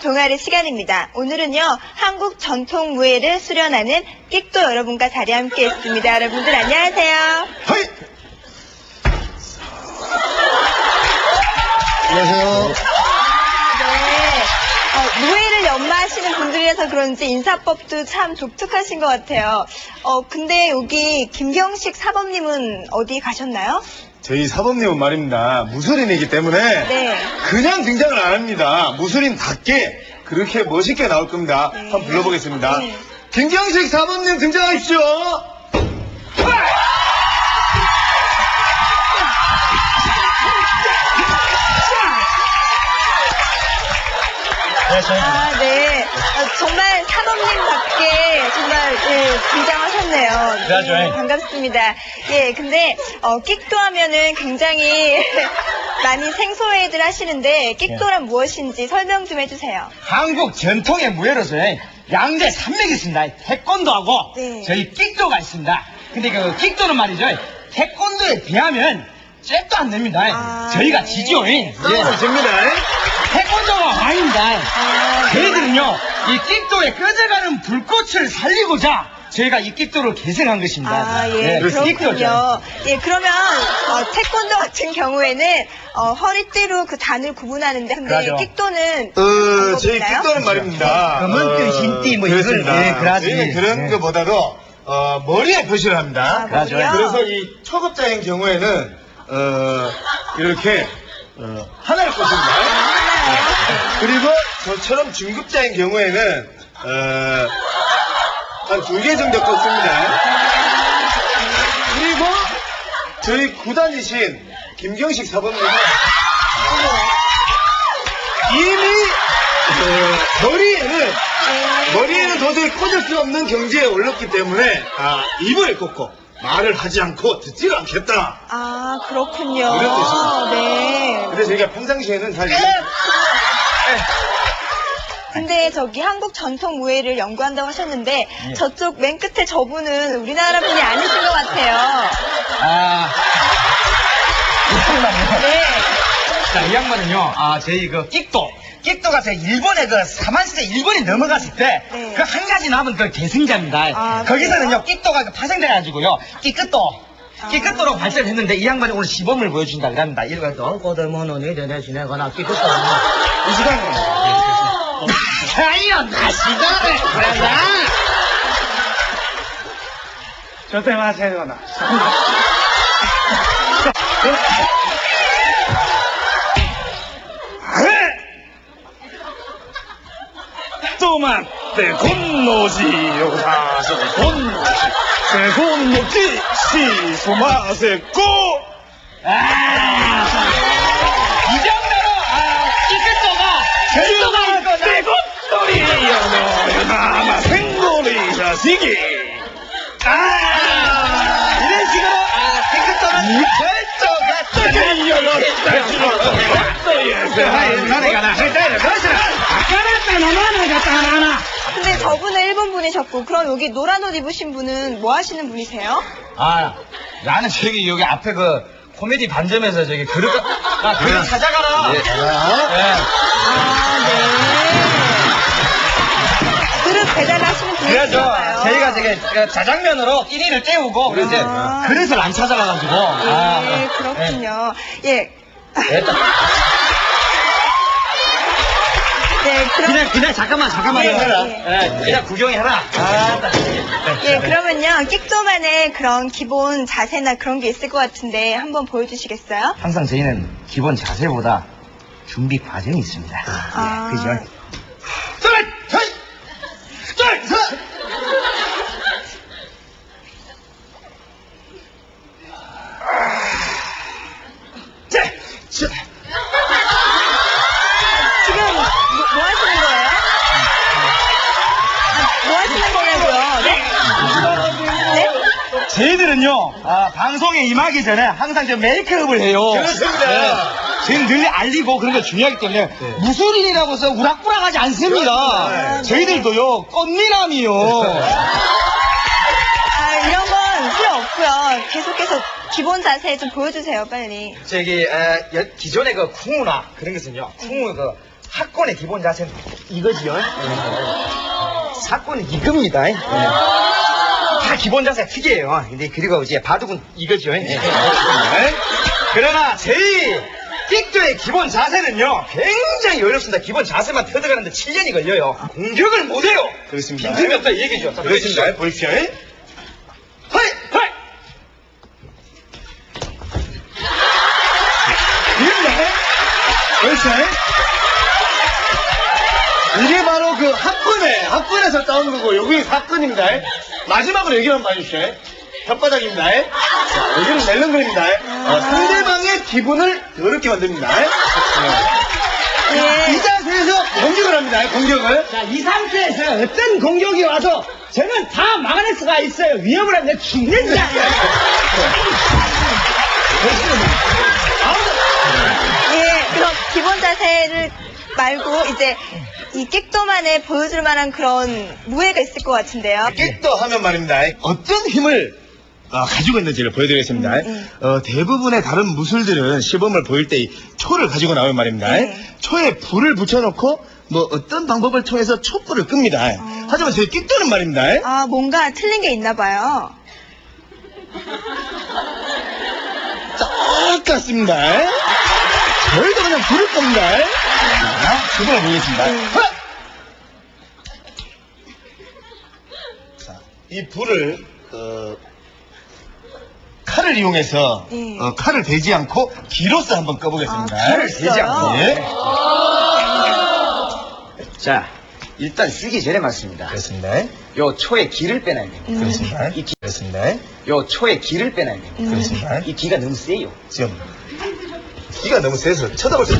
동아리 시간입니다. 오늘은요, 한국 전통 무예를 수련하는 끽도 여러분과 자리 함께 했습니다. 여러분들 안녕하세요. 하이! 안녕하세요. 네. 어, 무예를 연마하시는 분들이라서 그런지 인사법도 참 독특하신 것 같아요. 어, 근데 여기 김경식 사범님은 어디 가셨나요? 저희 사범님은 말입니다. 무술인이기 때문에 네. 그냥 등장을 안 합니다. 무술인답게 그렇게 멋있게 나올 겁니다. 네. 한번 불러보겠습니다. 네. 김경식 사범님 등장하십시오. 아, 네. 어, 정말 사범님답게 정말 예, 등장하셨네요. 그래야죠. 네, 반갑습니다. 예, 근데 어, 끽도 하면은 굉장히 많이 생소해들 하시는데 끽도란 예. 무엇인지 설명 좀 해주세요. 한국 전통의 무예로서 양대 산맥이 있습니다. 태권도하고 네. 저희 끽도가 있습니다. 근데 그 끽도는 말이죠. 태권도에 비하면 잽도 안 됩니다. 아, 저희가 네. 지죠. 예. 싸움을 집니다. 태권도가 왕입니다. 아, 저희들은요, 이 끽도에 꺼져가는 불꽃을 살리고자 저희가 이 끽도를 개생한 것입니다. 아, 예, 그래서 끽도죠. 그렇군요. 예, 그러면, 어, 태권도 같은 경우에는, 어, 허리띠로 그 단을 구분하는데, 근데 그러죠. 끽도는, 어, 저희? 킥도는 말입니다. 검은 띠, 흰 띠, 뭐 이걸, 그렇습니다. 예. 저희는 그런 네. 것보다도 어, 머리에 표시를 합니다. 아, 그러죠. 머리요? 그래서 이 초급자인 경우에는 어, 이렇게 어, 하나를 꽂습니다. 그리고 저처럼 중급자인 경우에는 어, 한 두 개 정도 꽂습니다. 그리고 저희 구단이신 김경식 사범님은 이미 어, 머리에는 머리에는 도저히 꽂을 수 없는 경지에 올랐기 때문에 아, 입을 꽂고 말을 하지 않고 듣지를 않겠다. 아, 그렇군요. 이런 뜻입니다. 네. 근데 저희가 평상시에는 잘 근데 저기 한국 전통 무예를 연구한다고 하셨는데 예. 저쪽 맨 끝에 저분은 우리나라 분이 아니신 것 같아요. 아, 이 양반이요. 네. 자, 이 양반은요, 아, 저희 그 끽도. 끽도가 제 일본에 그 사만시대 일본이 넘어갔을 때, 네. 그한 가지 남은 그 계승자입니다. 아, 거기서는요, 끽도가 그 파생돼가지고요, 끼끗도. 아. 끼끗도로 발전을 했는데, 이 양반이 오늘 시범을 보여준다 그럽니다. 이거 너 꼬들모노 니들내 지내거나 끼끗도. 短いの長いよ、なしだね、これな。ちょっとよな。あれ待って、今の字をさ、せう、今の字。セの木、シそソマこコああ 지기. 아! 이런 식으로 생각하면 결정가 근데 저분은 일본 분이셨고 그럼 여기 노란 옷 입으신 분은 뭐 하시는 분이세요? 아 나는 저기 여기 앞에 그 코미디 반점에서 저기 그릇 나 그릇 네. 찾아가라 예. 아, 네. 배달하시는 그래서 분이신가요? 저희가 저기 그 자장면으로 끼니를 때우고 그래서 이제 아. 그릇을 안 찾아가가지고. 아, 네, 그렇군요. 예. 예. 됐다. 네, 그럼, 그냥 그냥 잠깐만 잠깐만 네, 해라. 네. 예, 그냥 구경해라. 아, 예, 그러면요, 끽도만의 그런 기본 자세나 그런 게 있을 것 같은데 한번 보여주시겠어요? 항상 저희는 기본 자세보다 준비 과정이 있습니다. 아. 예, 그죠? 절! 절! 절! 절! 자, 절! 지금 뭐, 뭐 하시는 거예요? 아, 뭐 하시는 거냐고요? 네? 네? 저희들은요 아, 방송에 임하기 전에 항상 저 메이크업을 해요. 그렇습니다. 네. 저희는 늘 알리고 그런 거 중요하기 때문에 무술인이라고 해서 우락부락하지 않습니다. 그렇습니다. 저희들도요 꽃미남이요. 아, 이런 건 필요 없고요. 계속해서 기본 자세 좀 보여주세요, 빨리. 저기 에, 여- 기존의 그 쿵우나 그런 것은요 쿵우 그 학권의 기본 자세는 이거지요. 네. 사건은 이겁니다. 네. 다 기본 자세 특이해요. 근데 그리고 이제 바둑은 이거죠. 네. 네. 그러나 저희 끽도의 기본 자세는요 굉장히 어렵습니다. 기본 자세만 터득하는데 7년이 걸려요. 공격을 못해요. 그렇습니다. 빈틈이 없다 이 얘기죠. 자, 그렇습니다. 보십시오. 하이! 하이! 이겁니다. 그렇죠. 이게 바로 그 학군에, 학군에서 따온 거고, 여기 사건입니다. 마지막으로 여기 한번 봐주십시오. 혓바닥입니다. 자, 여기는 멜론그입니다. 어, 상대방의 기분을 더럽게 만듭니다. 네. 예. 이 자세에서 공격을 합니다. 공격을. 자, 이 상태에서 어떤 공격이 와도 저는 다 막아낼 수가 있어요. 위협을 하면 죽는다. 예, 그럼 기본 자세를 말고 이제 이 객도만에 보여줄 만한 그런 무예가 있을 것 같은데요. 객도 하면 말입니다. 어떤 힘을 어, 가지고 있는지를 보여드리겠습니다. 음, 어, 대부분의 다른 무술들은 시범을 보일 때 이 초를 가지고 나오면 말입니다. 네. 초에 불을 붙여놓고 뭐 어떤 방법을 통해서 촛불을 끕니다. 하지만 저희 객도는 말입니다. 아, 뭔가 틀린 게 있나 봐요. 똑같습니다. 저희도 그냥 불을 끕니다. 자, 시범을 보겠습니다. 하! 자, 이 불을 어, 칼을 이용해서 예. 어, 칼을 대지 않고 기로서 한번 꺼보겠습니다. 아, 기로써요? 되지 않고. 예. 자, 일단 쓰기 전에 맞습니다. 그렇습니다. 요 초에 기를 빼놔야 됩니다. 음. 그렇습니다. 이 기- 그렇습니다. 요 초에 기를 빼놔야 됩니다. 음. 그렇습니다. 이 기가 너무 세요. 지금 기가 너무 세서 쳐다볼 수